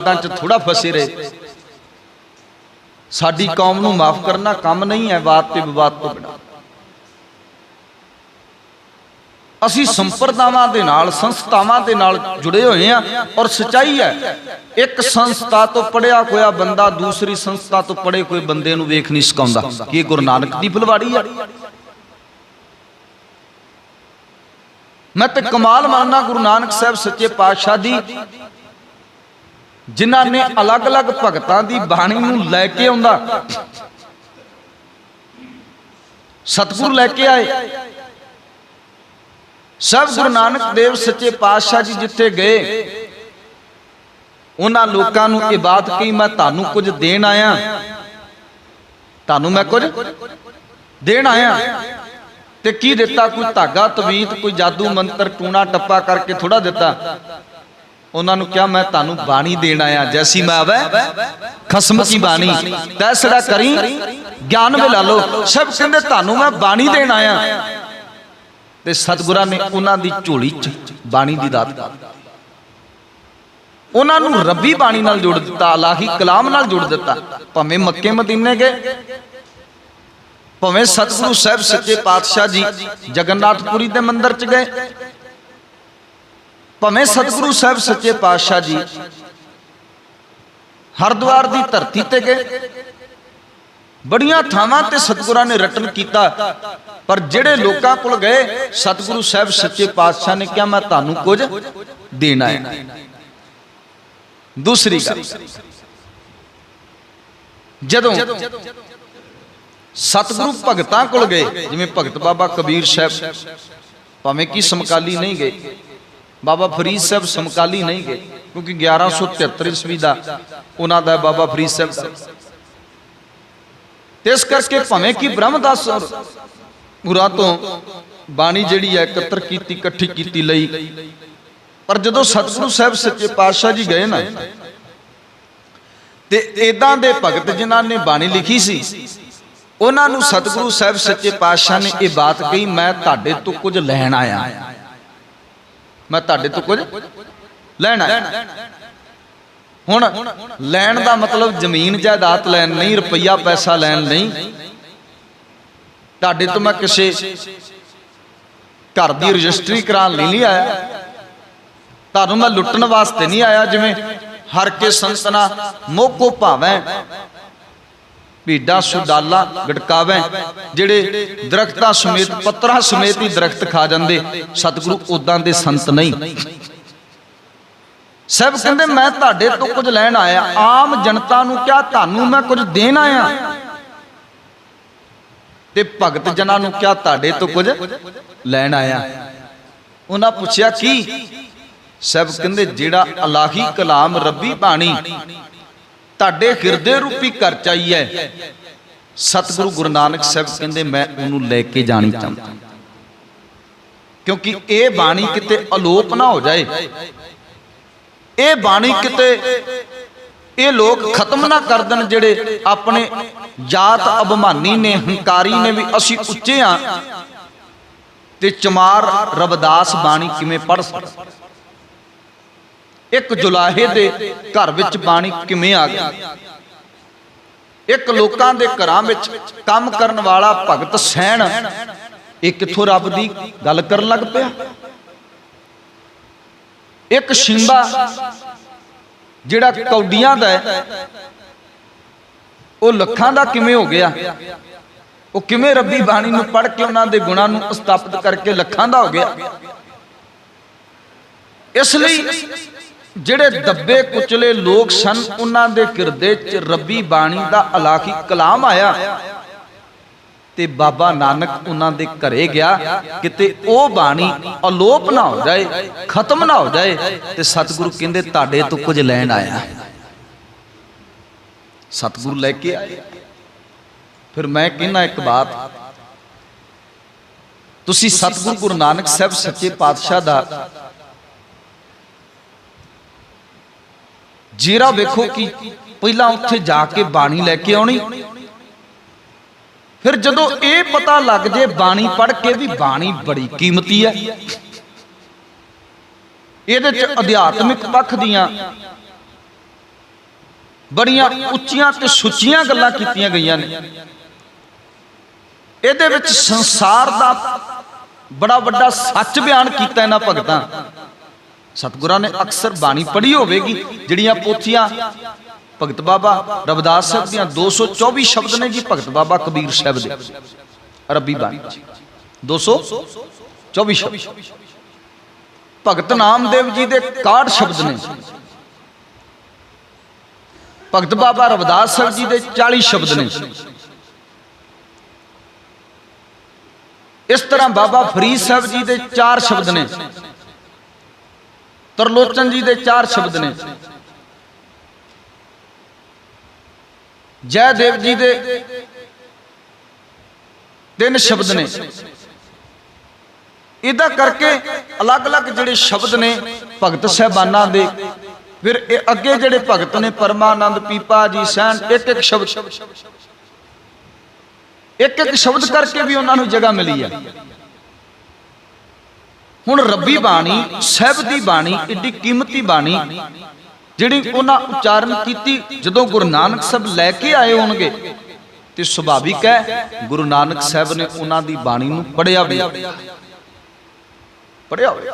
ਵਿਵਾਦਾਂ 'ਚ ਥੋੜਾ ਫਸੇ ਰਹੇ। ਸਾਡੀ ਕੌਮ ਨੂੰ ਮਾਫ ਕਰਨਾ ਕੰਮ ਨਹੀਂ ਹੈ ਬਾਤ ਤੇ ਵਿਵਾਦ ਤੋਂ ਬਿਨਾਂ। ਅਸੀਂ ਸੰਪਰਦਾਵਾਂ ਦੇ ਨਾਲ, ਸੰਸਥਾਵਾਂ ਦੇ ਨਾਲ ਜੁੜੇ ਹੋਏ ਹਾਂ ਔਰ ਸਚਾਈ ਹੈ, ਇੱਕ ਸੰਸਥਾ ਤੋਂ ਪੜਿਆ ਹੋਇਆ ਬੰਦਾ ਦੂਸਰੀ ਸੰਸਥਾ ਤੋਂ ਪੜੇ ਕੋਈ ਬੰਦੇ ਨੂੰ ਵੇਖ ਨਹੀਂ ਸਕਾਉਂਦਾ। ਕੀ ਇਹ ਗੁਰੂ ਨਾਨਕ ਦੀ ਫੁਲਵਾੜੀ ਹੈ? ਮੈਂ ਤੇ ਕਮਾਲ ਮੰਨਣਾ ਗੁਰੂ ਨਾਨਕ ਸਾਹਿਬ ਸੱਚੇ ਪਾਤਸ਼ਾਹ ਦੀ ਜਿਨ੍ਹਾਂ ਨੇ ਅਲੱਗ-ਅਲੱਗ ਭਗਤਾਂ ਦੀ ਬਾਣੀ ਨੂੰ ਲੈ ਕੇ ਆਉਂਦਾ। ਸਤਿਗੁਰ ਲੈ ਕੇ ਆਏ। ਸਭ ਗੁਰੂ ਨਾਨਕ ਦੇਵ ਸੱਚੇ ਪਾਤਸ਼ਾਹ ਜੀ ਜਿੱਥੇ ਗਏ, ਉਹਨਾਂ ਲੋਕਾਂ ਨੂੰ ਇਹ ਬਾਤ ਕਹੀ, ਮੈਂ ਤੁਹਾਨੂੰ ਕੁਝ ਦੇਣ ਆਇਆ। ਤੁਹਾਨੂੰ ਮੈਂ ਕੁਝ ਦੇਣ ਆਇਆ? ਤੇ ਕੀ ਦਿੱਤਾ? ਕੋਈ ਧਾਗਾ, ਤਵੀਤ, ਕੋਈ ਜਾਦੂ ਮੰਤਰ, ਟੂਣਾ, ਟੱਪਾ ਕਰਕੇ ਥੋੜਾ ਦਿੱਤਾ। ਉਹਨਾਂ ਨੂੰ ਕਿਹਾ, ਮੈਂ ਤੁਹਾਨੂੰ ਬਾਣੀ ਦੇਣ ਆਇਆ, ਜੈਸੀ ਮੈਂ ਆਵੇ, ਖਸਮ ਕੀ ਬਾਣੀ? ਤੈਸੜਾ ਕਰੀ, ਗਿਆਨ ਮਿਲਾ ਲੋ ਸਭ ਕਹਿੰਦੇ, ਤੁਹਾਨੂੰ ਮੈਂ ਬਾਣੀ ਦੇਣ ਆਇਆ। ਤੇ ਸਤਿਗੁਰਾਂ ਨੇ ਉਹਨਾਂ ਦੀ ਝੋਲੀ 'ਚ ਬਾਣੀ ਦੀ ਦਾਤ ਦਿੱਤੀ। ਉਹਨਾਂ ਨੂੰ ਰੱਬੀ ਬਾਣੀ ਨਾਲ ਜੋੜ ਦਿੱਤਾ, ਅਲਾਹੀ ਕਲਾਮ ਨਾਲ ਜੋੜ ਦਿੱਤਾ। ਭਾਵੇਂ ਮੱਕੇ ਮਦੀਨੇ ਗਏ, ਭਾਵੇਂ ਸਤਿਗੁਰੂ ਸਾਹਿਬ ਸੱਚੇ ਪਾਤਸ਼ਾਹ ਜੀ ਜਗਨਨਾਥਪੁਰੀ ਦੇ ਮੰਦਿਰ 'ਚ ਗਏ ਭਾਵੇਂ ਸਤਿਗੁਰੂ ਸਾਹਿਬ ਸੱਚੇ ਪਾਤਸ਼ਾਹ ਜੀ ਹਰਦੁਆਰ ਦੀ ਧਰਤੀ ਤੇ ਗਏ। ਬੜੀਆਂ ਥਾਵਾਂ ਤੇ ਸਤਿਗੁਰਾਂ ਨੇ ਰਟਨ ਕੀਤਾ। ਪਰ ਜਿਹੜੇ ਲੋਕਾਂ ਕੋਲ ਗਏ, ਸਤਿਗੁਰੂ ਸਾਹਿਬ ਸੱਚੇ ਪਾਤਸ਼ਾਹ ਨੇ ਕਿਹਾ, ਮੈਂ ਤੁਹਾਨੂੰ ਕੁਝ ਦੇਣਾ ਹੈ। ਦੂਸਰੀ ਗੱਲ, ਜਦੋਂ ਸਤਿਗੁਰੂ ਭਗਤਾਂ ਕੋਲ ਗਏ, ਜਿਵੇਂ ਭਗਤ ਬਾਬਾ ਕਬੀਰ ਸਾਹਿਬ, ਭਾਵੇਂ ਕਿ ਸਮਕਾਲੀ ਨਹੀਂ ਗਏ ਬਾਬਾ ਫਰੀਦ ਸਾਹਿਬ ਸਮਕਾਲੀ ਨਹੀਂ ਗਏ, ਕਿਉਂਕਿ 1173 ਈਸਵੀ ਦਾ ਉਹਨਾਂ ਦਾ ਬਾਬਾ ਫਰੀਦ ਸਾਹਿਬ ਦਾ। ਤੇ ਇਸ ਕਰਕੇ ਭਾਵੇਂ ਕਿ ਬ੍ਰਹਮਦਾਸ ਔਰ ਮੁਰਾ ਤੋਂ ਬਾਣੀ ਜਿਹੜੀ ਹੈ ਇਕੱਤਰ ਕੀਤੀ, ਇਕੱਠੀ ਕੀਤੀ ਲਈ, ਪਰ ਜਦੋਂ ਸਤਿਗੁਰੂ ਸਾਹਿਬ ਸੱਚੇ ਪਾਤਸ਼ਾਹ ਜੀ ਗਏ ਨਾ, ਤੇ ਇਦਾਂ ਦੇ ਭਗਤ ਜਿਨ੍ਹਾਂ ਨੇ ਬਾਣੀ ਲਿਖੀ ਸੀ, ਉਹਨਾਂ ਨੂੰ ਸਤਿਗੁਰੂ ਸਾਹਿਬ ਸੱਚੇ ਪਾਤਸ਼ਾਹ ਨੇ ਇਹ ਬਾਤ ਕਹੀ, ਮੈਂ ਤੁਹਾਡੇ ਤੋਂ ਕੁਝ ਲੈਣ ਆਇਆ ਮੈਂ ਤੁਹਾਡੇ ਤੋਂ ਕੁਝ ਲੈਣ ਹੁਣ ਲੈਣ ਦਾ ਮਤਲਬ ਜ਼ਮੀਨ ਜਾਇਦਾਦ ਲੈਣ ਨਹੀਂ, ਰੁਪਈਆ ਪੈਸਾ ਲੈਣ ਨਹੀਂ। ਤੁਹਾਡੇ ਤੋਂ ਮੈਂ ਕਿਸੇ ਘਰ ਦੀ ਰਜਿਸਟਰੀ ਕਰਾਉਣ ਲਈ ਨਹੀਂ ਆਇਆ। ਤੁਹਾਨੂੰ ਮੈਂ ਲੁੱਟਣ ਵਾਸਤੇ ਨਹੀਂ ਆਇਆ, ਜਿਵੇਂ ਹਰ ਕੇ ਸੰਤਨਾ ਮੋਕੋ ਭਾਵੇਂ। ਭੀਡਾ ਸੁਡਾਲਾ ਗਟਕਾਵੇਂ ਜਿਹੜੇ ਦਰਖਤਾਂ ਸਮੇਤ, ਪੱਤਰਾਂ ਸਮੇਤ ਹੀ ਦਰਖਤ ਖਾ ਜਾਂਦੇ। ਸਤਿਗੁਰੂ ਉਦਾਂ ਦੇ ਸੰਤ ਨਹੀਂ। ਸਭ ਕਹਿੰਦੇ, ਮੈਂ ਤੁਹਾਡੇ ਤੋਂ ਕੁਝ ਲੈਣ ਆਇਆ। ਆਮ ਜਨਤਾ ਨੂੰ ਕਿਹਾ, ਤੁਹਾਨੂੰ ਮੈਂ ਕੁਝ ਦੇਣ ਆਇਆ। ਤੇ ਭਗਤ ਜਨਾਂ ਨੂੰ ਕਿਹਾ, ਤੁਹਾਡੇ ਤੋਂ ਕੁਝ ਲੈਣ ਆਇਆ। ਉਹਨਾਂ ਪੁੱਛਿਆ, ਕੀ? ਸਭ ਕਹਿੰਦੇ, ਜਿਹੜਾ ਅਲਾਹੀ ਕਲਾਮ, ਰੱਬੀ ਬਾਣੀ ਤੁਹਾਡੇ ਹਿਰਦੇ ਰੂਪੀ ਘਰ ਚਾਹੀਏ ਸਤਿਗੁਰੂ ਗੁਰੂ ਨਾਨਕ ਸਾਹਿਬ ਕਹਿੰਦੇ, ਮੈਂ ਉਹਨੂੰ ਲੈ ਕੇ ਜਾਣੀ ਚਾਹੁੰਦਾ ਕਿਉਂਕਿ ਇਹ ਬਾਣੀ ਕਿਤੇ ਅਲੋਪ ਨਾ ਹੋ ਜਾਏ। ਇਹ ਬਾਣੀ ਕਿਤੇ ਇਹ ਲੋਕ ਖਤਮ ਨਾ ਕਰ ਦੇਣ ਜਿਹੜੇ ਆਪਣੇ ਜਾਤ ਅਭਿਮਾਨੀ ਨੇ, ਹੰਕਾਰੀ ਨੇ ਵੀ ਅਸੀਂ ਉੱਚੇ ਆ ਤੇ ਚਮਾਰ ਰਬਦਾਸ ਬਾਣੀ ਕਿਵੇਂ ਪੜ ਸਕਦਾ? ਇੱਕ ਜੁਲਾਹੇ ਦੇ ਘਰ ਵਿੱਚ ਬਾਣੀ ਕਿਵੇਂ ਆ ਗਿਆ ਇੱਕ ਲੋਕਾਂ ਦੇ ਘਰਾਂ ਵਿੱਚ ਕੰਮ ਕਰਨ ਵਾਲਾ ਭਗਤ ਸੈਣ, ਇਹ ਕਿੱਥੋਂ ਰੱਬ ਦੀ ਗੱਲ ਕਰਨ ਲੱਗ ਪਿਆ? ਇੱਕ ਸ਼ਿੰਬਾ ਜਿਹੜਾ ਕੌਡੀਆਂ ਦਾ ਹੈ, ਉਹ ਲੱਖਾਂ ਦਾ ਕਿਵੇਂ ਹੋ ਗਿਆ? ਉਹ ਕਿਵੇਂ ਰੱਬੀ ਬਾਣੀ ਨੂੰ ਪੜ੍ਹ ਕੇ ਉਹਨਾਂ ਦੇ ਗੁਣਾਂ ਨੂੰ ਸਥਾਪਿਤ ਕਰਕੇ ਲੱਖਾਂ ਦਾ ਹੋ ਗਿਆ? ਇਸ ਲਈ ਜਿਹੜੇ ਦੱਬੇ ਕੁਚਲੇ ਲੋਕ ਸਨ, ਉਹਨਾਂ ਦੇ ਕਿਰਦੇ 'ਚ ਰੱਬੀ ਬਾਣੀ ਦਾ ਅਲਾਖੀ ਕਲਾਮ ਆਇਆ। ਤੇ ਬਾਬਾ ਨਾਨਕ ਉਹਨਾਂ ਦੇ ਘਰੇ ਗਿਆ, ਕਿਤੇ ਉਹ ਬਾਣੀ ਅਲੋਪ ਨਾ ਹੋ ਜਾਏ, ਖਤਮ ਨਾ ਹੋ ਜਾਏ, ਤੇ ਸਤਿਗੁਰੂ ਕਹਿੰਦੇ, ਤੁਹਾਡੇ ਤੋਂ ਕੁਝ ਲੈਣ ਆਇਆ। ਸਤਿਗੁਰੂ ਲੈ ਕੇ ਆਏ। ਫਿਰ ਮੈਂ ਕਹਿੰਦਾ ਇੱਕ ਬਾਤ, ਤੁਸੀਂ ਸਤਿਗੁਰੂ ਗੁਰੂ ਨਾਨਕ ਸਾਹਿਬ ਸੱਚੇ ਪਾਤਸ਼ਾਹ ਦਾ ਜੀਰਾ ਵੇਖੋ ਕਿ ਪਹਿਲਾਂ ਉੱਥੇ ਜਾ ਕੇ ਬਾਣੀ ਲੈ ਕੇ ਆਉਣੀ। ਫਿਰ ਜਦੋਂ ਇਹ ਪਤਾ ਲੱਗ ਜੇ ਬਾਣੀ ਪੜ੍ਹ ਕੇ ਵੀ ਬਾਣੀ ਬੜੀ ਕੀਮਤੀ ਹੈ। ਇਹਦੇ ਚ ਅਧਿਆਤਮਿਕ ਪੱਖ ਦੀਆਂ ਬੜੀਆਂ ਉੱਚੀਆਂ ਤੇ ਸੁੱਚੀਆਂ ਗੱਲਾਂ ਕੀਤੀਆਂ ਗਈਆਂ ਨੇ। ਇਹਦੇ ਵਿੱਚ ਸੰਸਾਰ ਦਾ ਬੜਾ ਵੱਡਾ ਸੱਚ ਬਿਆਨ ਕੀਤਾ ਇਹਨਾਂ ਭਗਤਾਂ। ਸਤਿਗੁਰਾਂ ਨੇ ਅਕਸਰ ਬਾਣੀ ਪੜ੍ਹੀ ਹੋਵੇਗੀ, ਜਿਹੜੀਆਂ ਪੋਥੀਆਂ ਭਗਤ ਬਾਬਾ ਰਵਿਦਾਸ ਸਾਹਿਬ ਦੀਆਂ 224 ਸ਼ਬਦ ਨੇ ਜੀ, ਭਗਤ ਬਾਬਾ ਕਬੀਰ ਸਾਹਿਬ ਦੇ। ਅਰਬੀ ਬਾਣੀ। 224 ਸ਼ਬਦ। ਭਗਤ ਨਾਮਦੇਵ ਜੀ ਦੇ 61 ਸ਼ਬਦ ਨੇ। ਭਗਤ ਬਾਬਾ ਰਵਿਦਾਸ ਸਾਹਿਬ ਜੀ ਦੇ 40 ਸ਼ਬਦ ਨੇ। ਇਸ ਤਰ੍ਹਾਂ ਬਾਬਾ ਫਰੀਦ ਸਾਹਿਬ ਜੀ ਦੇ 4 ਸ਼ਬਦ ਨੇ। ਤਰਲੋਚਨ ਜੀ ਦੇ ਚਾਰ ਸ਼ਬਦ ਨੇ। ਜੈ ਦੇਵ ਜੀ ਦੇ ਤਿੰਨ ਸ਼ਬਦ ਨੇ। ਇਹਦਾ ਕਰਕੇ ਅਲੱਗ-ਅਲੱਗ ਜਿਹੜੇ ਸ਼ਬਦ ਨੇ ਭਗਤ ਸਹਿਬਾਨਾਂ ਦੇ, ਫਿਰ ਇਹ ਅੱਗੇ ਜਿਹੜੇ ਭਗਤ ਨੇ ਪਰਮਾਨੰਦ, ਪੀਪਾ ਜੀ ਸਹਿਣ ਇੱਕ ਇੱਕ ਸ਼ਬਦ। ਇੱਕ ਇੱਕ ਸ਼ਬਦ ਕਰਕੇ ਵੀ ਉਹਨਾਂ ਨੂੰ ਜਗ੍ਹਾ ਮਿਲੀ ਹੈ ਹੁਣ ਰੱਬੀ ਬਾਣੀ, ਸਹਿਬ ਦੀ ਬਾਣੀ, ਏਡੀ ਕੀਮਤੀ ਬਾਣੀ, ਜਿਹੜੀ ਉਹਨਾਂ ਉਚਾਰਨ ਕੀਤੀ, ਜਦੋਂ ਗੁਰੂ ਨਾਨਕ ਸਾਹਿਬ ਲੈ ਕੇ ਆਏ ਹੋਣਗੇ, ਤੇ ਸੁਭਾਵਿਕ ਹੈ, ਗੁਰੂ ਨਾਨਕ ਸਾਹਿਬ ਨੇ ਉਹਨਾਂ ਦੀ ਬਾਣੀ ਨੂੰ ਪੜਿਆ ਵੀ। ਪੜਿਆ ਹੋਵੇ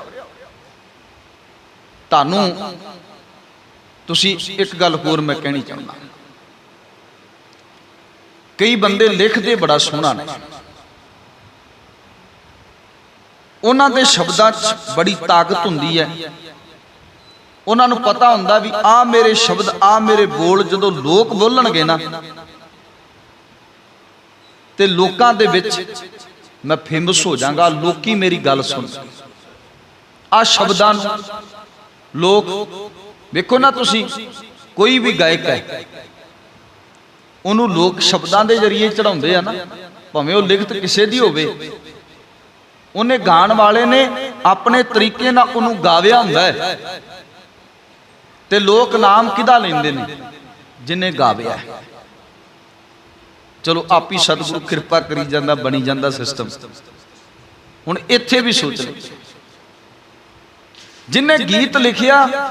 ਤੁਹਾਨੂੰ ਤੁਸੀਂ ਇੱਕ ਗੱਲ ਹੋਰ ਮੈਂ ਕਹਿਣੀ ਚਾਹੁੰਦਾ। ਕਈ ਬੰਦੇ ਲਿਖਦੇ ਬੜਾ ਸੋਹਣਾ ਨੇ। ਉਹਨਾਂ ਦੇ ਸ਼ਬਦਾਂ 'ਚ ਬੜੀ ਤਾਕਤ ਹੁੰਦੀ ਹੈ। ਉਹਨਾਂ ਨੂੰ ਪਤਾ ਹੁੰਦਾ ਵੀ ਆ ਮੇਰੇ ਸ਼ਬਦ ਆ ਮੇਰੇ ਬੋਲ ਜਦੋਂ ਲੋਕ ਬੋਲਣਗੇ ਨਾ, ਤੇ ਲੋਕਾਂ ਦੇ ਵਿੱਚ ਮੈਂ ਫੇਮਸ ਹੋ ਜਾਵਾਂਗਾ ਲੋਕੀ ਮੇਰੀ ਗੱਲ ਸੁਣ। ਆ ਸ਼ਬਦਾਂ ਨੂੰ ਲੋਕ, ਵੇਖੋ ਨਾ ਤੁਸੀਂ, ਕੋਈ ਵੀ ਗਾਇਕ ਹੈ, ਉਹਨੂੰ ਲੋਕ ਸ਼ਬਦਾਂ ਦੇ ਜ਼ਰੀਏ ਚੜਾਉਂਦੇ ਆ ਨਾ, ਭਾਵੇਂ ਉਹ ਲਿਖਤ ਕਿਸੇ ਦੀ ਹੋਵੇ ਉਹਨੇ ਗਾਣ ਵਾਲੇ ਨੇ ਆਪਣੇ ਤਰੀਕੇ ਨਾਲ ਉਹਨੂੰ ਗਾਵਿਆ ਹੁੰਦਾ ਹੈ। ਤੇ ਲੋਕ ਨਾਮ ਕਿਹਦਾ ਲੈਂਦੇ ਨੇ? ਜਿਨੇ ਗਾਵਿਆ ਹੈ। ਚਲੋ, ਆਪੀ ਸਤਿਗੁਰੂ ਕਿਰਪਾ ਕਰੀ ਜਾਂਦਾ, ਬਣੀ ਜਾਂਦਾ ਸਿਸਟਮ ਹੁਣ ਇੱਥੇ ਵੀ ਸੋਚ ਲਓ। ਜਿਨੇ ਗੀਤ ਲਿਖਿਆ,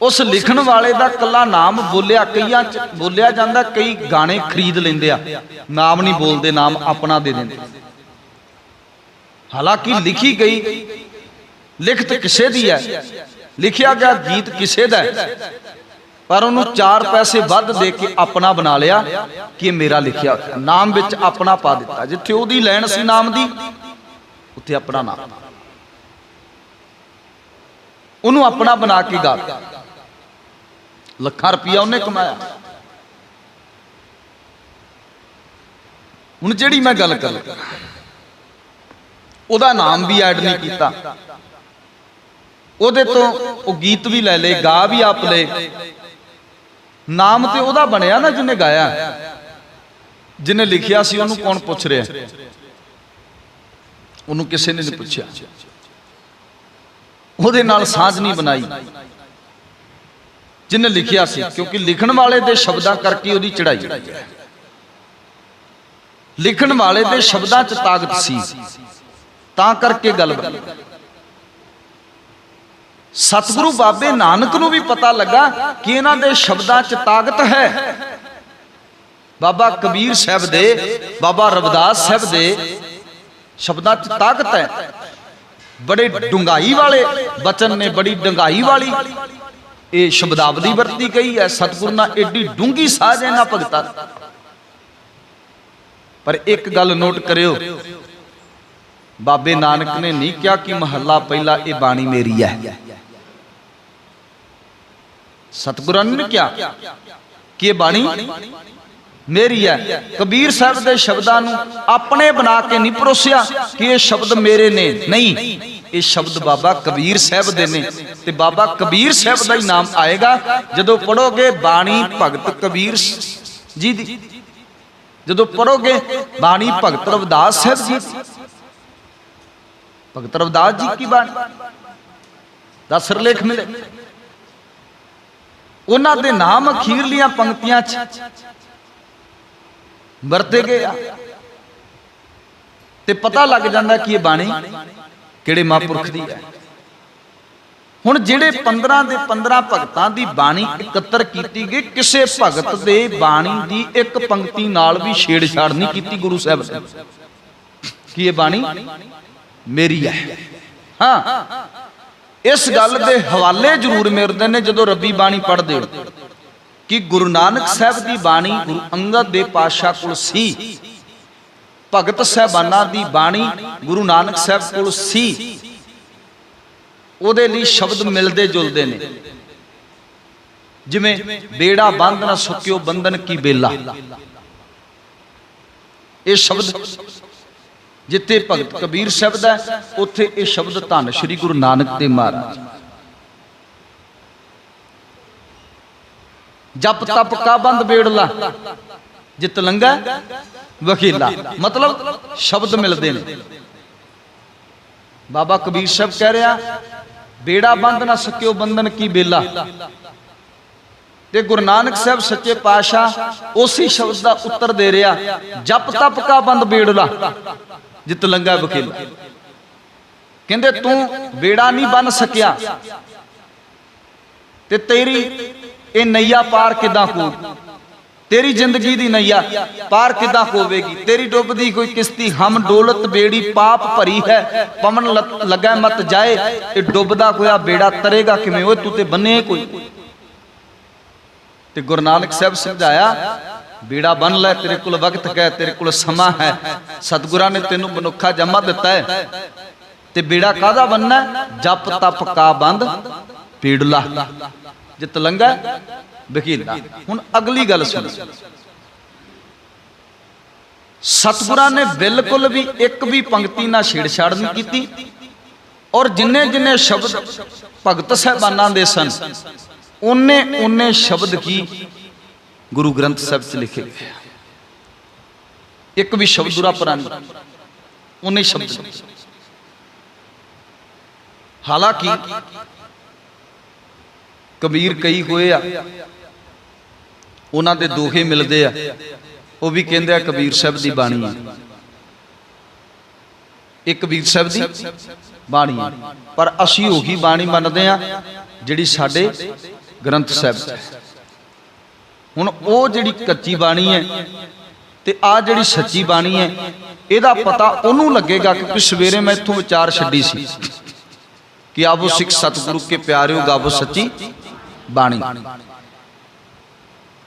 ਉਸ ਲਿਖਣ ਵਾਲੇ ਦਾ ਕੱਲਾ ਨਾਮ ਬੋਲਿਆ, ਕਈਆਂ ਚ ਬੋਲਿਆ ਜਾਂਦਾ, ਕਈ ਗਾਣੇ ਖਰੀਦ ਲੈਂਦੇ ਆ। ਨਾਮ ਨਹੀਂ ਬੋਲਦੇ, ਨਾਮ ਆਪਣਾ ਦੇ ਦਿੰਦੇ। ਹਾਲਾਂਕਿ ਲਿਖੀ ਗਈ ਲਿਖਤ ਕਿਸੇ ਦੀ ਹੈ, ਲਿਖਿਆ ਗਿਆ ਗੀਤ ਕਿਸੇ ਦਾ ਪਰ ਉਹਨੂੰ 4 ਪੈਸੇ ਵੱਧ ਦੇ ਕੇ ਆਪਣਾ ਬਣਾ ਲਿਆ ਕਿ ਇਹ ਮੇਰਾ ਲਿਖਿਆ, ਨਾਮ ਵਿੱਚ ਆਪਣਾ ਪਾ ਦਿੱਤਾ। ਜਿੱਥੇ ਉਹਦੀ ਲੈਣ ਸੀ ਨਾਮ ਦੀ, ਉੱਥੇ ਆਪਣਾ ਨਾਮ। ਉਹਨੂੰ ਆਪਣਾ ਬਣਾ ਕੇ ਗਾ ਲੱਖਾਂ ਰੁਪਇਆ ਉਹਨੇ ਕਮਾਇਆ। ਹੁਣ ਜਿਹੜੀ ਮੈਂ ਗੱਲ ਕਰ ਉਹਦਾ ਨਾਮ ਵੀ ਐਡ ਨਹੀਂ ਕੀਤਾ। ਉਹਦੇ ਤੋਂ ਉਹ ਗੀਤ ਵੀ ਲੈ ਲਏ, ਗਾ ਵੀ ਆਪ ਲਏ। ਨਾਮ ਤੇ ਉਹਦਾ ਬਣਿਆ ਨਾ ਜਿਹਨੇ ਗਾਇਆ। ਜਿਹਨੇ ਲਿਖਿਆ ਸੀ, ਉਹਨੂੰ ਕੌਣ ਪੁੱਛ ਰਿਹਾ? ਉਹਨੂੰ ਕਿਸੇ ਨੇ ਨਹੀਂ ਪੁੱਛਿਆ। ਉਹਦੇ ਨਾਲ ਸਾਂਝ ਨਹੀਂ ਬਣਾਈ। ਜਿਹਨੇ ਲਿਖਿਆ ਸੀ, ਕਿਉਂਕਿ ਲਿਖਣ ਵਾਲੇ ਦੇ ਸ਼ਬਦਾਂ ਕਰਕੇ ਉਹਦੀ ਚੜਾਈ ਲਿਖਣ ਵਾਲੇ ਦੇ ਸ਼ਬਦਾਂ 'ਚ ਤਾਕਤ ਸੀ। ਤਾਂ ਕਰਕੇ ਗੱਲ ਬਣੀ। ਸਤਿਗੁਰੂ ਬਾਬੇ ਨਾਨਕ ਨੂੰ ਵੀ ਪਤਾ ਲੱਗਾ ਕਿ ਇਹਨਾਂ ਦੇ ਸ਼ਬਦਾਂ 'ਚ ਤਾਕਤ ਹੈ। ਬਾਬਾ ਕਬੀਰ ਸਾਹਿਬ ਦੇ, ਬਾਬਾ ਰਵਿਦਾਸ ਸਾਹਿਬ ਦੇ ਸ਼ਬਦਾਂ 'ਚ ਤਾਕਤ ਹੈ। ਬੜੇ ਡੁੰਗਾਈ ਵਾਲੇ ਬਚਨ ਨੇ, ਬੜੀ ਡੰਗਾਈ ਵਾਲੀ ਇਹ ਸ਼ਬਦਾਵਲੀ ਵਰਤੀ ਗਈ ਹੈ। ਸਤਿਗੁਰੂ ਨਾਲ ਏਡੀ ਡੂੰਗੀ ਸਾਜ ਇਹਨਾਂ ਭਗਤਾਂ ਪਰ ਇੱਕ ਗੱਲ ਨੋਟ ਕਰਿਓ ਬਾਬੇ ਨਾਨਕ ਨੇ ਨਹੀਂ ਕਿਹਾ ਕਿ ਮਹੱਲਾ ਪਹਿਲਾ ਇਹ ਬਾਣੀ ਮੇਰੀ ਹੈ। ਸਤਿਗੁਰਾਂ ਨੇ ਕਿਹਾ ਕਿ ਇਹ ਬਾਣੀ ਮੇਰੀ ਹੈ। ਕਬੀਰ ਸਾਹਿਬ ਦੇ ਸ਼ਬਦਾਂ ਨੂੰ ਆਪਣੇ ਬਣਾ ਕੇ ਨਹੀਂ ਪਰੋਸਿਆ ਕਿ ਇਹ ਸ਼ਬਦ ਮੇਰੇ ਨੇ। ਨਹੀਂ, ਇਹ ਸ਼ਬਦ ਬਾਬਾ ਕਬੀਰ ਸਾਹਿਬ ਦੇ ਨੇ ਤੇ ਬਾਬਾ ਕਬੀਰ ਸਾਹਿਬ ਦਾ ਹੀ ਨਾਮ ਆਏਗਾ। ਜਦੋਂ ਪੜੋਗੇ ਬਾਣੀ ਭਗਤ ਕਬੀਰ ਜੀ ਦੀ ਜਦੋਂ ਪੜੋਗੇ ਬਾਣੀ ਭਗਤ ਰਵਿਦਾਸ ਸਾਹਿਬ ਜੀ ਭਗਤ ਰਵਦਾਸ ਜੀ ਕੀ ਬਾਣੀ? ਦਾ ਸਿਰਲੇਖ ਮਿਲੇ। ਉਹਨਾਂ ਦੇ ਨਾਮ ਅਖੀਰਲੀਆਂ ਪੰਕਤੀਆਂ 'ਚ ਵਰਤੇ ਗਏ ਆ। ਤੇ ਪਤਾ ਲੱਗ ਜਾਂਦਾ ਕਿ ਇਹ ਬਾਣੀ ਕਿਹੜੇ ਮਹਾਂਪੁਰਖ ਦੀ ਹੈ। ਹੁਣ ਜਿਹੜੇ 15 ਦੇ 15 ਭਗਤਾਂ ਦੀ ਬਾਣੀ ਇਕੱਤਰ ਕੀਤੀ ਗਈ, ਕਿਸੇ ਭਗਤ ਦੇ ਬਾਣੀ ਦੀ ਇੱਕ ਪੰਕਤੀ ਨਾਲ ਵੀ ਛੇੜਛਾੜ ਨਹੀਂ ਕੀਤੀ ਗੁਰੂ ਸਾਹਿਬ ਨੇ। ਕੀ ਇਹ ਬਾਣੀ? ਮੇਰੀ ਹੈ। ਹਾਂ। ਇਸ ਗੱਲ ਦੇ ਹਵਾਲੇ ਜ਼ਰੂਰ ਮਿਲਦੇ ਨੇ ਜਦੋਂ ਰੱਬੀ ਬਾਣੀ ਪੜ੍ਹਦੇ ਹੋ ਕਿ ਗੁਰੂ ਨਾਨਕ ਸਾਹਿਬ ਦੀ ਬਾਣੀ ਗੁਰੂ ਅੰਗਦ ਦੇ ਪਾਤਸ਼ਾਹ ਕੋਲ ਸੀ, ਭਗਤ ਸਹਿਬਾਨਾਂ ਦੀ ਬਾਣੀ ਗੁਰੂ ਨਾਨਕ ਸਾਹਿਬ ਕੋਲ ਸੀ, ਉਹਦੇ ਲਈ ਸ਼ਬਦ ਮਿਲਦੇ ਜੁਲਦੇ ਨੇ। ਜਿਵੇਂ ਬੇੜਾ ਬੰਦ ਨਾ ਸੁੱਕਿਓ ਬੰਧਨ ਕੀ ਬੇਲਾ। ਇਹ ਸ਼ਬਦ ਜਿੱਥੇ ਭਗਤ ਕਬੀਰ ਸ਼ਬਦ ਹੈ ਉੱਥੇ ਇਹ ਸ਼ਬਦ ਧੰਨ ਸ਼੍ਰੀ ਗੁਰੂ ਨਾਨਕ ਦੇਵ ਮਹਾਰਾਜ। ਜਪ ਤਪ ਕਾ ਬੰਦ ਬੇੜਲਾ। ਜਿਤ ਲੰਗਾ ਵਕੀਲਾ ਮਤਲਬ ਸ਼ਬਦ ਮਿਲਦੇ ਨੇ। ਬਾਬਾ ਕਬੀਰ ਸਾਹਿਬ ਕਹਿ ਰਿਹਾ ਬੇੜਾ ਬੰਦ ਨਾ ਸਕਿਓ ਬੰਧਨ ਕੀ ਬੇਲਾ। ਤੇ ਗੁਰੂ ਨਾਨਕ ਸਾਹਿਬ ਸੱਚੇ ਪਾਤਸ਼ਾਹ ਉਸੇ ਸ਼ਬਦ ਦਾ ਉੱਤਰ ਦੇ ਰਿਹਾ ਜਪ ਤਪ ਕਾ ਬੰਦ ਬੇੜਲਾ। ਜਿਤ ਲੰਗਾ ਵਕੀਲਾ। ਕਹਿੰਦੇ ਤੂੰ ਬੇੜਾ ਨਹੀਂ ਬਨ ਸਕਿਆ। ਤੇ ਤੇਰੀ ਇਹ ਨਈਆ ਪਾਰ ਕਿਦਾਂ ਹੋ ਤੇਰੀ ਜ਼ਿੰਦਗੀ ਦੀ ਨਈਆ ਪਾਰ ਕਿਦਾਂ ਹੋਵੇਗੀ? ਤੇਰੀ ਡੁੱਬਦੀ ਕੋਈ ਕਿਸ਼ਤੀ, ਹਮ ਡੋਲਤ ਬੇੜੀ ਪਾਪ ਭਰੀ ਹੈ। ਪਵਨ ਲ- ਲੱਗਾ ਮਤ ਜਾਏ, ਇਹ ਡੁੱਬਦਾ ਹੋਇਆ ਬੇੜਾ ਤਰੇਗਾ ਕਿਵੇਂ? ਓਏ ਤੂੰ ਤੇ ਬੰਨੇ ਕੋਈ। ਤੇ ਗੁਰੂ ਨਾਨਕ ਸਾਹਿਬ ਸਮਝਾਇਆ ਬੇੜਾ ਬੰਨ ਲੈ, ਤੇਰੇ ਕੋਲ ਵਕਤ ਹੈ, ਤੇਰੇ ਕੋਲ ਸਮਾਂ ਹੈ। ਸਤਿਗੁਰਾਂ ਨੇ ਤੈਨੂੰ ਮਨੁੱਖਾ ਜਮਾ ਦਿੱਤਾ ਹੈ। ਤੇ ਬੇੜਾ ਕਾਦਾ ਬੰਨਣਾ ਜਪ, ਤਪ, ਕਾ ਬੰਦ ਪੀੜਲਾ ਜਿਤ ਲੰਗਾ ਵਕੀਲਾ। ਹੁਣ ਅਗਲੀ ਗੱਲ ਸੁਣ। ਸਤਿਗੁਰਾਂ ਨੇ ਬਿਲਕੁਲ ਵੀ ਇੱਕ ਵੀ ਪੰਕਤੀ ਨਾਲ ਛੇੜਛਾੜ ਨਹੀਂ ਕੀਤੀ। ਔਰ ਜਿੰਨੇ ਜਿੰਨੇ ਸ਼ਬਦ ਭਗਤ ਸਹਿਬਾਨਾਂ ਦੇ ਸਨ, ਉਹਨੇ ਉਹਨੇ ਸ਼ਬਦ ਕੀ ਗੁਰੂ ਗ੍ਰੰਥ ਸਾਹਿਬ 'ਚ ਲਿਖੇ ਗਏ ਇੱਕ ਵੀ ਸ਼ਬਦ ਦੁਰਾ ਪੁਰਾਣੀ ਉਹਨੇ ਸ਼ਬਦ ਹਾਲਾਂਕਿ ਕਬੀਰ ਕਈ ਹੋਏ ਆ, ਉਹਨਾਂ ਦੇ ਦੋਹੇ ਮਿਲਦੇ ਆ। ਉਹ ਵੀ ਕਹਿੰਦੇ ਆ ਕਬੀਰ ਸਾਹਿਬ ਦੀ ਬਾਣੀ ਆ। ਇਹ ਕਬੀਰ ਸਾਹਿਬ ਦੀ ਬਾਣੀ ਆ। ਪਰ ਅਸੀਂ ਉਹੀ ਬਾਣੀ ਮੰਨਦੇ ਆ ਜਿਹੜੀ ਸਾਡੇ ਗ੍ਰੰਥ ਸਾਹਿਬ 'ਚ ਹੈ। ਹੁਣ ਉਹ ਜਿਹੜੀ ਕੱਚੀ ਬਾਣੀ ਹੈ ਤੇ ਆ ਜਿਹੜੀ ਸੱਚੀ ਬਾਣੀ ਹੈ, ਇਹਦਾ ਪਤਾ ਉਹਨੂੰ ਲੱਗੇਗਾ ਕਿ ਸਵੇਰੇ ਮੈਂ ਇੱਥੋਂ ਵਿਚਾਰ ਛੱਡੀ ਸੀ ਕਿ ਆਵੋ ਸਿੱਖ ਸਤਿਗੁਰੂ ਕੇ ਪਿਆਰਿਓ ਗਾਵੋ ਸੱਚੀ ਬਾਣੀ।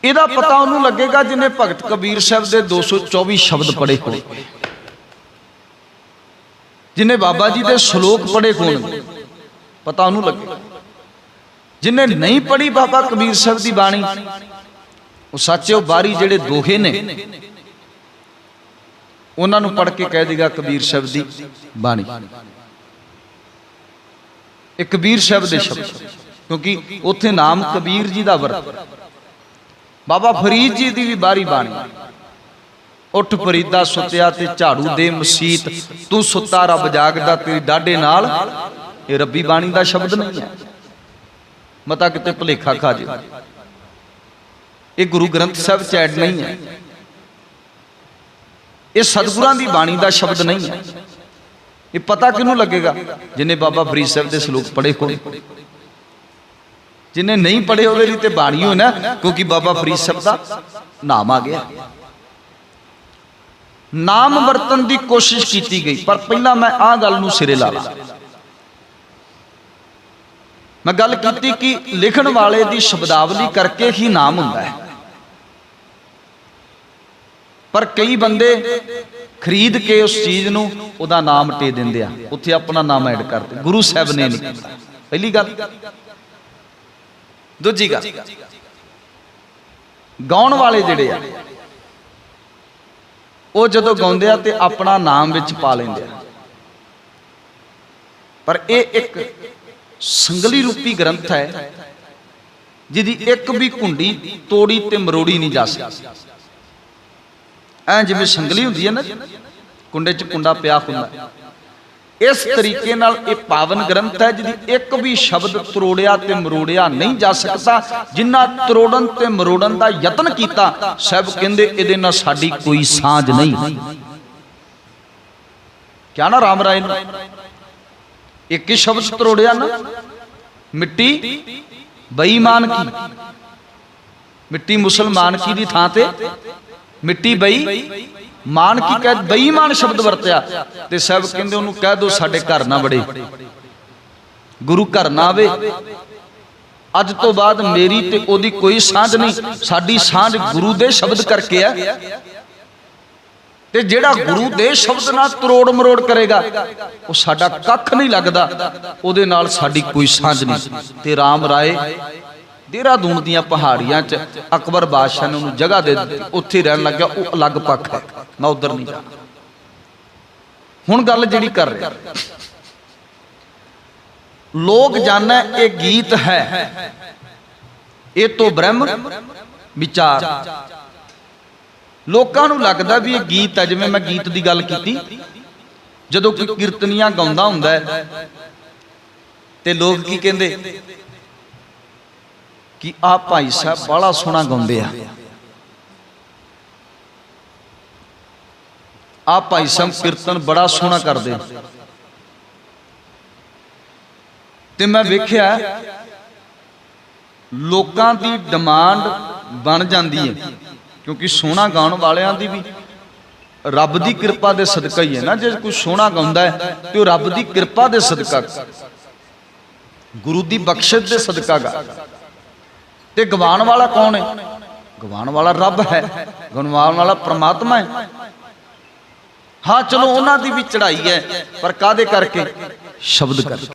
ਇਹਦਾ ਪਤਾ ਉਹਨੂੰ ਲੱਗੇਗਾ ਜਿਹਨੇ ਭਗਤ ਕਬੀਰ ਸਾਹਿਬ ਦੇ 224 ਸ਼ਬਦ ਪੜ੍ਹੇ ਹੋਣ ਜਿਹਨੇ ਬਾਬਾ ਜੀ ਦੇ ਸ਼ਲੋਕ ਪੜ੍ਹੇ ਹੋਣ, ਪਤਾ ਉਹਨੂੰ ਲੱਗੇਗਾ। ਜਿਹਨੇ ਨਹੀਂ ਪੜ੍ਹੀ ਬਾਬਾ ਕਬੀਰ ਸਾਹਿਬ ਦੀ ਬਾਣੀ ਉਹ ਸੱਚੇ ਬਾਰੀ ਜਿਹੜੇ ਦੋਹੇ ਨੇ, ਉਹਨਾਂ ਨੂੰ ਪੜ੍ਹ ਕੇ ਕਹਿ ਦੇਗਾ ਕਬੀਰ ਸ਼ਬਦ ਦੀ ਬਾਣੀ। ਇਹ ਕਬੀਰ ਸਾਹਿਬ ਦੇ ਸ਼ਬਦ, ਕਿਉਂਕਿ ਉੱਥੇ ਨਾਮ ਕਬੀਰ ਜੀ ਦਾ ਵਰਤ। ਬਾਬਾ ਫਰੀਦ ਜੀ ਦੀ ਵੀ ਬਾਰੀ ਬਾਣੀ। ਉੱਠ ਫਰੀਦਾ ਸੁੱਤਿਆ ਤੇ ਝਾੜੂ ਦੇ ਮਸੀਤ, ਤੂੰ ਸੁੱਤਾ ਰੱਬ ਜਾਗਦਾ ਤੇਰੀ ਡਾਢੇ ਨਾਲ। ਇਹ ਰੱਬੀ ਬਾਣੀ ਦਾ ਸ਼ਬਦ ਨਹੀਂ ਹੈ। ਮਤਾ ਕਿਤੇ ਭੁਲੇਖਾ ਖਾ ਜੇ। ਇਹ ਗੁਰੂ ਗ੍ਰੰਥ ਸਾਹਿਬ ਚ ਐਡ ਨਹੀਂ ਹੈ। ਇਹ ਸਤਿਗੁਰਾਂ ਦੀ ਬਾਣੀ ਦਾ ਸ਼ਬਦ ਨਹੀਂ ਹੈ। ਇਹ ਪਤਾ ਕਿਹਨੂੰ ਲੱਗੇਗਾ? ਜਿਨੇ ਬਾਬਾ ਫਰੀਦ ਸਾਹਿਬ ਦੇ ਸ਼ਲੋਕ ਪੜ੍ਹੇ ਹੋਣ। ਜਿਨੇ ਨਹੀਂ ਪੜ੍ਹੇ ਉਹਦੇ ਲਈ ਤੇ ਬਾਣੀ ਹੋ ਨਾ, ਕਿਉਂਕਿ ਬਾਬਾ ਫਰੀਦ ਸਾਹਿਬ ਦਾ ਨਾਮ ਆ ਗਿਆ। ਨਾਮ ਵਰਤਨ ਦੀ ਕੋਸ਼ਿਸ਼ ਕੀਤੀ ਗਈ, ਪਰ ਪਹਿਲਾਂ ਮੈਂ ਆਹ ਗੱਲ ਨੂੰ ਸਿਰੇ ਲਾ ਲਾਂ। ਮੈਂ ਗੱਲ ਕੀਤੀ ਕਿ ਲਿਖਣ ਵਾਲੇ ਦੀ ਸ਼ਬਦਾਵਲੀ ਕਰਕੇ ਹੀ ਨਾਮ ਹੁੰਦਾ ਹੈ। ਪਰ ਕਈ ਬੰਦੇ ਖਰੀਦ ਕੇ ਉਸ ਚੀਜ਼ ਨੂੰ ਉਹਦਾ ਨਾਮ ਟੇ ਦਿੰਦੇ ਆ। ਉੱਥੇ ਆਪਣਾ ਨਾਮ ਐਡ ਕਰਦੇ। ਗੁਰੂ ਸਾਹਿਬ ਨੇ ਨਹੀਂ ਕੀਤਾ। ਪਹਿਲੀ ਗੱਲ। ਦੂਜੀ ਗੱਲ। ਗਾਉਣ ਵਾਲੇ ਜਿਹੜੇ ਆ, ਉਹ ਜਦੋਂ ਗਾਉਂਦੇ ਆ ਤੇ ਆਪਣਾ ਨਾਮ ਵਿੱਚ ਪਾ ਲੈਂਦੇ ਆ। ਪਰ ਇਹ ਇੱਕ ਸੰਗਲੀ ਰੂਪੀ ਗ੍ਰੰਥ ਹੈ, ਜਿਹਦੀ ਇੱਕ ਵੀ ਕੁੰਡੀ ਤੋੜੀ ਤੇ ਮਰੋੜੀ ਨਹੀਂ ਜਾ ਸਕਦੀ। ਐ ਜਿਵੇਂ ਸੰਗਲੀ ਹੁੰਦੀ ਹੈ ਨਾ, ਕੁੰਡੇ 'ਚ ਕੁੰਡਾ ਪਿਆ ਹੁੰਦਾ। ਇਸ ਤਰੀਕੇ ਨਾਲ ਇਹ ਪਾਵਨ ਗ੍ਰੰਥ ਹੈ ਜਿਹਦੀ ਇੱਕ ਵੀ ਸ਼ਬਦ ਤਰੋੜਿਆ ਤੇ ਮਰੋੜਿਆ ਨਹੀਂ ਜਾ ਸਕਦਾ, ਜਿੰਨਾ ਤਰੋੜਨ ਤੇ ਮਰੋੜਨ ਦਾ ਯਤਨ ਕੀਤਾ ਸਭ ਕਹਿੰਦੇ ਇਹਦੇ ਨਾਲ ਸਾਡੀ ਕੋਈ ਸਾਂਝ ਨਹੀਂ। ਕਿਆ ਨਾ ਰਾਮ ਰਾਏ ਨੂੰ? ਇੱਕ ਹੀ ਸ਼ਬਦ ਤਰੋੜਿਆ ਨਾ। ਮਿੱਟੀ ਬੇਈਮਾਨ ਕੀ? ਮਿੱਟੀ ਮੁਸਲਮਾਨ ਕੀ ਦੀ ਥਾਂ ਤੇ? ਮਿੱਟੀ ਬਈ, ਮਾਨ ਕੀ ਕਹਿ ਬੇਈਮਾਨ ਸ਼ਬਦ ਵਰਤਿਆ। ਤੇ ਸਭ ਕਹਿੰਦੇ ਉਹਨੂੰ ਕਹਿ ਦੋ ਸਾਡੇ ਘਰ ਨਾ ਬੜੇ ਗੁਰੂ ਘਰ ਨਾ ਆਵੇ। ਅੱਜ ਤੋਂ ਬਾਅਦ ਮੇਰੀ ਤੇ ਉਹਦੀ ਕੋਈ ਸਾਂਝ ਨਹੀਂ। ਸਾਡੀ ਸਾਂਝ ਗੁਰੂ ਦੇ ਸ਼ਬਦ ਕਰਕੇ ਆ। ਤੇ ਜਿਹੜਾ ਗੁਰੂ ਦੇ ਸ਼ਬਦ ਨਾਲ ਤਰੋੜ ਮਰੋੜ ਕਰੇਗਾ, ਉਹ ਸਾਡਾ ਕੱਖ ਨਹੀਂ ਲੱਗਦਾ। ਉਹਦੇ ਨਾਲ ਸਾਡੀ ਕੋਈ ਸਾਂਝ ਨਹੀਂ। ਤੇ ਰਾਮ ਰਾਏ ਦੇਹਰਾਦੂਨ ਦੀਆਂ ਪਹਾੜੀਆਂ 'ਚ ਅਕਬਰ ਬਾਦਸ਼ਾਹ ਨੇ ਉਹਨੂੰ ਜਗ੍ਹਾ ਦੇ ਦਿੱਤੀ। ਉੱਥੇ ਰਹਿਣ ਲੱਗਿਆ, ਉਹ ਅਲੱਗ ਪੱਖ ਹੈ। ਮੈਂ ਉਧਰ ਨਹੀਂ ਜਾਣਾ ਹੁਣ ਗੱਲ ਜਿਹੜੀ ਕਰ ਰਿਹਾ। ਲੋਕ ਜਾਣੈ ਇਹ ਗੀਤ ਹੈ। ਇਹ ਤੋਂ ਬ੍ਰਹਮ ਵਿਚਾਰ। ਲੋਕਾਂ ਨੂੰ ਲੱਗਦਾ ਵੀ ਇਹ ਗੀਤ ਹੈ, ਜਿਵੇਂ ਮੈਂ ਗੀਤ ਦੀ ਗੱਲ ਕੀਤੀ। ਜਦੋਂ ਕੋਈ ਕੀਰਤਨੀਆਂ ਗਾਉਂਦਾ ਹੁੰਦਾ ਹੈ, ਤੇ ਲੋਕ ਕੀ ਕਹਿੰਦੇ? ਕਿ ਆ ਭਾਈ ਸਾਹਿਬ ਬੜਾ ਸੋਹਣਾ ਗਾਉਂਦੇ ਆ। ਆ ਭਾਈ ਸਾਹਿਬ ਕੀਰਤਨ ਬੜਾ ਸੋਹਣਾ ਕਰਦੇ ਤੇ ਮੈਂ ਵੇਖਿਆ, ਲੋਕਾਂ ਦੀ ਡਿਮਾਂਡ ਬਣ ਜਾਂਦੀ ਹੈ, ਕਿਉਂਕਿ ਸੋਹਣਾ ਗਾਉਣ ਵਾਲਿਆਂ ਦੀ ਵੀ ਰੱਬ ਦੀ ਕਿਰਪਾ ਦੇ ਸਦਕਾ ਹੀ ਹੈ ਨਾ, ਜੇ ਕੋਈ ਸੋਹਣਾ ਗਾਉਂਦਾ ਹੈ, ਤੇ ਉਹ ਰੱਬ ਦੀ ਕਿਰਪਾ ਦੇ ਸਦਕਾ। ਗੁਰੂ ਦੀ ਬਖਸ਼ਿਸ਼ ਦੇ ਸਦਕਾ ਗਾ। ਤੇ ਗਵਾਣ ਵਾਲਾ ਕੌਣ ਹੈ? ਗਵਾਣ ਵਾਲਾ ਰੱਬ ਹੈ ਗਵਾਣ ਵਾਲਾ ਪ੍ਰਮਾਤਮਾ ਹੈ। ਹਾਂ, ਚਲੋ ਉਹਨਾਂ ਦੀ ਵੀ ਚੜ੍ਹਾਈ ਹੈ, ਪਰ ਕਾਦੇ ਕਰਕੇ? ਸ਼ਬਦ ਕਰਕੇ।